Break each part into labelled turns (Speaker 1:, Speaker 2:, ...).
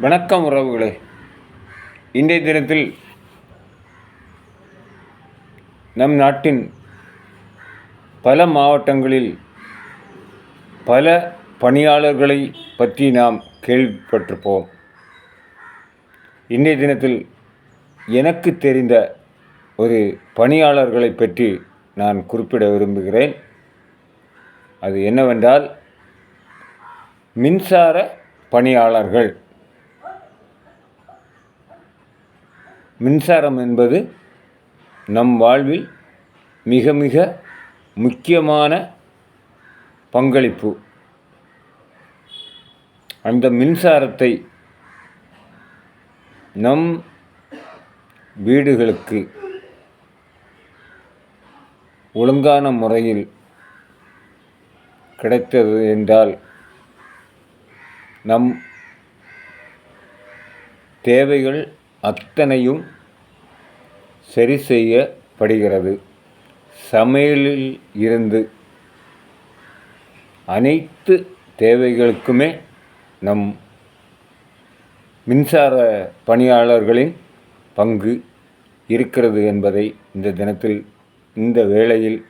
Speaker 1: வணக்கம் உறவுகளே. இன்றைய தினத்தில் நம் நாட்டின் பல மாவட்டங்களில் பல பணியாளர்களை பற்றி நாம் கேள்விப்பட்டிருப்போம். இன்றைய தினத்தில் எனக்கு தெரிந்த ஒரு பணியாளர்களை பற்றி நான் குறிப்பிட விரும்புகிறேன். அது என்னவென்றால் மின்சார பணியாளர்கள். மின்சாரம் என்பது நம் வாழ்வில் மிக மிக முக்கியமான பங்களிப்பு. அந்த மின்சாரத்தை நம் வீடுகளுக்கு ஒழுங்கான முறையில் கிடைத்தது என்றால் நம் தேவைகள் அத்தனையும் சரி செய்யப்படுகிறது. சமையலில் இருந்து அனைத்து தேவைகளுக்குமே நம் மின்சார பணியாளர்களின் பங்கு இருக்கிறது என்பதை இந்த தினத்தில் இந்த வேளையில்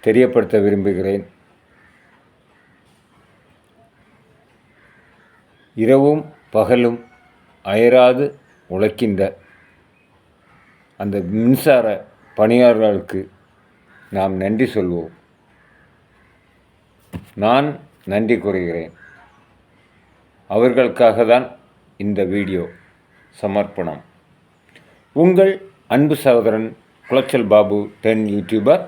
Speaker 1: தெரியப்படுத்த விரும்புகிறேன். இரவும் பகலும் அயராது உழைக்கின்ற அந்த மின்சார பணியாளர்களுக்கு நாம் நன்றி சொல்வோம். நான் நன்றி கூறுகிறேன். அவர்களுக்காக தான் இந்த வீடியோ சமர்ப்பணம். உங்கள் அன்பு சகோதரன் குளச்சல் பாபு டென் யூடியூபர்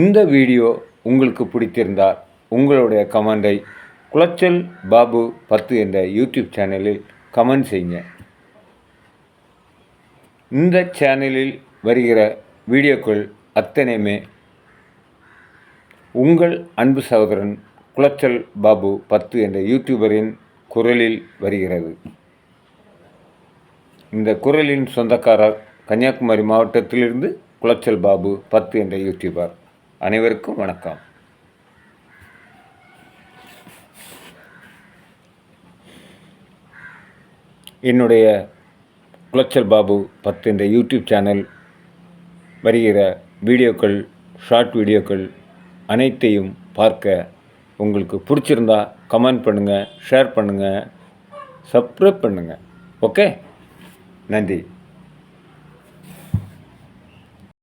Speaker 1: இந்த வீடியோ உங்களுக்கு பிடித்திருந்தால் உங்களுடைய கமெண்டை குளச்சல் பாபு பத்து என்ற யூடியூப் சேனலில் கமெண்ட் செய்யுங்க. இந்த சேனலில் வருகிற வீடியோக்கள் அத்தனையுமே உங்கள் அன்பு சகோதரன் குளச்சல் பாபு பத்து என்ற யூடியூபரின் குரலில் வருகிறது. இந்த குரலின் சொந்தக்காரர் கன்னியாகுமரி மாவட்டத்திலிருந்து குளச்சல் பாபு பத்து என்ற யூடியூபர் அனைவருக்கும் வணக்கம். என்னுடைய குளச்சல் பாபு பத்து என்ற யூடியூப் சேனல் வருகிற வீடியோக்கள் ஷார்ட் வீடியோக்கள் அனைத்தையும் பார்க்க உங்களுக்கு பிடிச்சிருந்தா கமெண்ட் பண்ணுங்கள் ஷேர் பண்ணுங்கள் சப்ஸ்கிரைப் பண்ணுங்கள் ஓகே? நன்றி.